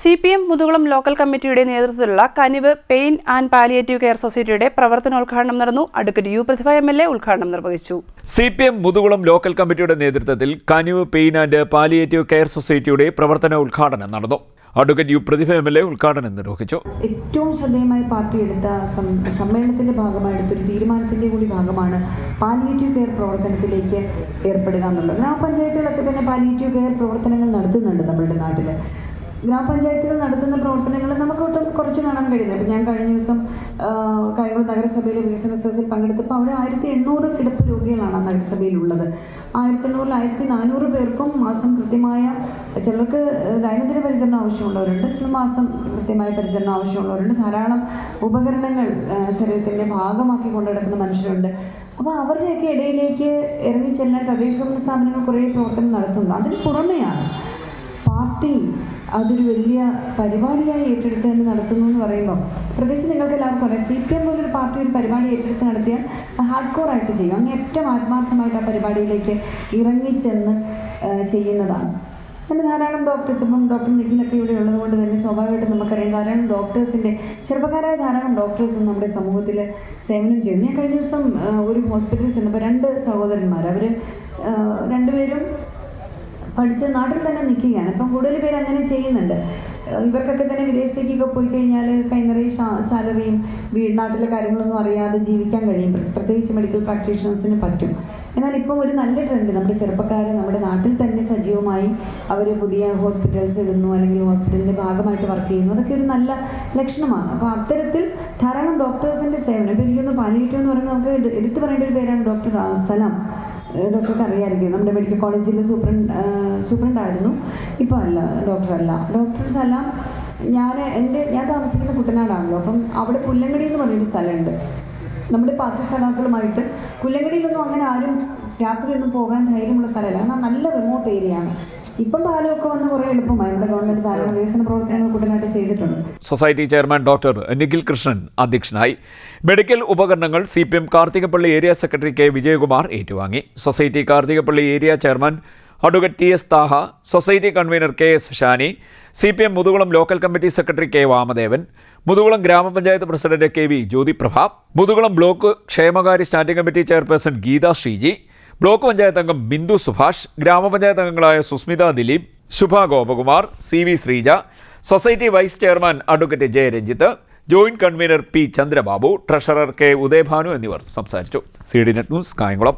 C P M Muthukulam local കമ്മിറ്റിയുടെ നേതൃത്വത്തിലുള്ള കനിവ് pain and palliative care സൊസൈറ്റിയുടെ പ്രവർത്തനോദ്ഘാടനം നടന്നു. Advocate U Prathibha M L A ഉദ്ഘാടനം നിർവഹിച്ചു. C P M Muthukulam local കമ്മിറ്റിയുടെ നേതൃത്വത്തിൽ കനിവ് പെയിൻ ആൻഡ് പാലിയേറ്റീവ് കെയർ സൊസൈറ്റിയുടെ പ്രവർത്തന ഉദ്ഘാടനം നടന്നു. Advocate U Prathibha M L A ഉദ്ഘാടനം നിർവഹിച്ചു. ഏറ്റവും ശ്രദ്ധേയമായി പാർട്ടി എടുത്ത സമ്മേളനത്തിന്റെ ഭാഗമായി എടുത്തൊരു തീരുമാനത്തിന്റെ കൂടി ഭാഗമാണ് പാലിയേറ്റീവ് കെയർ പ്രവർത്തനത്തിലേക്ക് ഏർപ്പെടുക എന്നുള്ളത്. ഗ്രാമപഞ്ചായത്തുകളൊക്കെ തന്നെ പാലിയേറ്റീവ് കെയർ പ്രവർത്തനങ്ങൾ നടത്തുന്നുണ്ട് നമ്മളുടെ നാട്ടിൽ ഗ്രാമപഞ്ചായത്തുകൾ നടത്തുന്ന പ്രവർത്തനങ്ങൾ നമുക്ക് കുറച്ച് കാണാൻ കഴിയുന്നത്. ഇപ്പം ഞാൻ കഴിഞ്ഞ ദിവസം കൈകൂർ നഗരസഭയിലെ വികസന സെസ്സിൽ പങ്കെടുത്തപ്പോൾ അവിടെ ആയിരത്തി എണ്ണൂറ് കിടപ്പ് രോഗികളാണ് ആ നഗരസഭയിലുള്ളത്. ആയിരത്തി എണ്ണൂറിൽ ആയിരത്തി നാനൂറ് പേർക്കും മാസം കൃത്യമായ ചിലർക്ക് ദൈനംദിന പരിചരണം ആവശ്യമുള്ളവരുണ്ട്. മാസം കൃത്യമായ പരിചരണം ആവശ്യമുള്ളവരുണ്ട്. ധാരാളം ഉപകരണങ്ങൾ ശരീരത്തിന്റെ ഭാഗമാക്കി കൊണ്ടു നടക്കുന്ന മനുഷ്യരുണ്ട്. അപ്പോൾ അവരുടെയൊക്കെ ഇടയിലേക്ക് ഇറങ്ങിച്ചെല്ലാൻ തദ്ദേശ സ്ഥാപനങ്ങൾ കുറേ പ്രവർത്തനം നടത്തുന്നു അതിന് പുറമെയാണ് പാർട്ടി അതൊരു വലിയ പരിപാടിയായി ഏറ്റെടുത്ത് തന്നെ നടത്തുന്നു എന്ന് പറയുമ്പോൾ പ്രത്യേകിച്ച് നിങ്ങൾക്ക് എല്ലാവർക്കും അറിയാം സി പി എം പോലൊരു പാർട്ടി ഒരു പരിപാടി ഏറ്റെടുത്ത് നടത്തിയാൽ ഹാർഡ് കോർ ആയിട്ട് ചെയ്യും. അങ്ങനെ ഏറ്റവും ആത്മാർത്ഥമായിട്ട് ആ പരിപാടിയിലേക്ക് ഇറങ്ങിച്ചെന്ന് ചെയ്യുന്നതാണ്. പിന്നെ ധാരാളം ഡോക്ടേഴ്സ് ഇപ്പം ഡോക്ടർ നിഖിലൊക്കെ ഇവിടെ ഉള്ളത് കൊണ്ട് തന്നെ സ്വാഭാവികമായിട്ടും നമുക്കറിയാം ധാരാളം ഡോക്ടേഴ്സിന്റെ ചെറുപ്പക്കാരായ ധാരാളം ഡോക്ടേഴ്സ് നമ്മുടെ സമൂഹത്തിൽ സേവനം ചെയ്യുന്നു. ഞാൻ കഴിഞ്ഞ ദിവസം ഒരു ഹോസ്പിറ്റലിൽ ചെന്നപ്പോൾ രണ്ട് സഹോദരന്മാർ അവർ രണ്ടുപേരും പഠിച്ച് നാട്ടിൽ തന്നെ നിൽക്കുകയാണ്. ഇപ്പം കൂടുതൽ പേര് അങ്ങനെ ചെയ്യുന്നുണ്ട്. ഇവർക്കൊക്കെ തന്നെ വിദേശത്തേക്കൊക്കെ പോയി കഴിഞ്ഞാൽ കൈനറി സാലറിയും വീട് നാട്ടിലെ കാര്യങ്ങളൊന്നും അറിയാതെ ജീവിക്കാൻ കഴിയും. പ്ര- പ്രത്യേകിച്ച് മെഡിക്കൽ പ്രാക്ടീഷണേഴ്സിന് പറ്റും. എന്നാൽ ഇപ്പം ഒരു നല്ല ട്രെൻഡ് നമ്മുടെ ചെറുപ്പക്കാർ നമ്മുടെ നാട്ടിൽ തന്നെ സജീവമായി അവർ പുതിയ ഹോസ്പിറ്റൽസ് ഇടുന്നു അല്ലെങ്കിൽ ഹോസ്പിറ്റലിന്റെ ഭാഗമായിട്ട് വർക്ക് ചെയ്യുന്നു. അതൊക്കെ ഒരു നല്ല ലക്ഷണമാണ്. അപ്പോൾ അത്തരത്തിൽ ധാരാളം ഡോക്ടേഴ്സിന്റെ സേവനം. ഇപ്പോൾ എനിക്കൊന്ന് പാലിയേറ്റീവ് എന്ന് പറയുമ്പോൾ നമുക്ക് എടുത്തു പറയേണ്ട ഒരു പേരാണ് ഡോക്ടർ സലാം. ഡോക്ടർക്ക് അറിയാമായിരിക്കും നമ്മുടെ മെഡിക്കൽ കോളേജിലെ സൂപ്രണ്ട് സൂപ്രണ്ടായിരുന്നു ഇപ്പോൾ അല്ല ഡോക്ടറല്ല ഡോക്ടർ സലാം ഞാൻ എന്റെ ഞാൻ താമസിക്കുന്ന കുട്ടനാടാണല്ലോ. അപ്പം അവിടെ പുല്ലങ്കടി എന്ന് പറഞ്ഞൊരു സ്ഥലമുണ്ട്. നമ്മുടെ പാർട്ടി സഖാക്കളുമായിട്ട് പുല്ലങ്കടിയിലൊന്നും അങ്ങനെ ആരും രാത്രിയൊന്നും പോകാൻ ധൈര്യമുള്ള സ്ഥലമല്ല. കാരണം നല്ല റിമോട്ട് ഏരിയയാണ് ഇപ്പം വന്ന് കുറേ എളുപ്പമായി നമ്മുടെ ഗവൺമെന്റ് പ്രവർത്തനങ്ങൾ ചെയ്തിട്ടുണ്ട്. Society chairman doctor Nikhil Krishnan അധ്യക്ഷനായി. മെഡിക്കൽ ഉപകരണങ്ങൾ C P M Karthikappally area secretary K Vijayakumar ഏറ്റുവാങ്ങി. Society Karthikappally area chairman advocate T S Thaha society convener K S Shani C P M Muthukulam local committee secretary K Vamadevan Muthukulam grama panchayat president K V Jyothiprabha Muthukulam block ക്ഷേമകാര്യ standing committee chairperson Geetha Sreeji block panchayat അംഗം ബിന്ദു സുഭാഷ് ഗ്രാമപഞ്ചായത്ത് അംഗങ്ങളായ Susmitha Dileep Shubha Gopakumar C V Sreeja society vice chairman advocate Jayaranjith joint convener P Chandrababu treasurer K Udayabhanu എന്നിവർ സംസാരിച്ചു. C D net news Kayamkulam.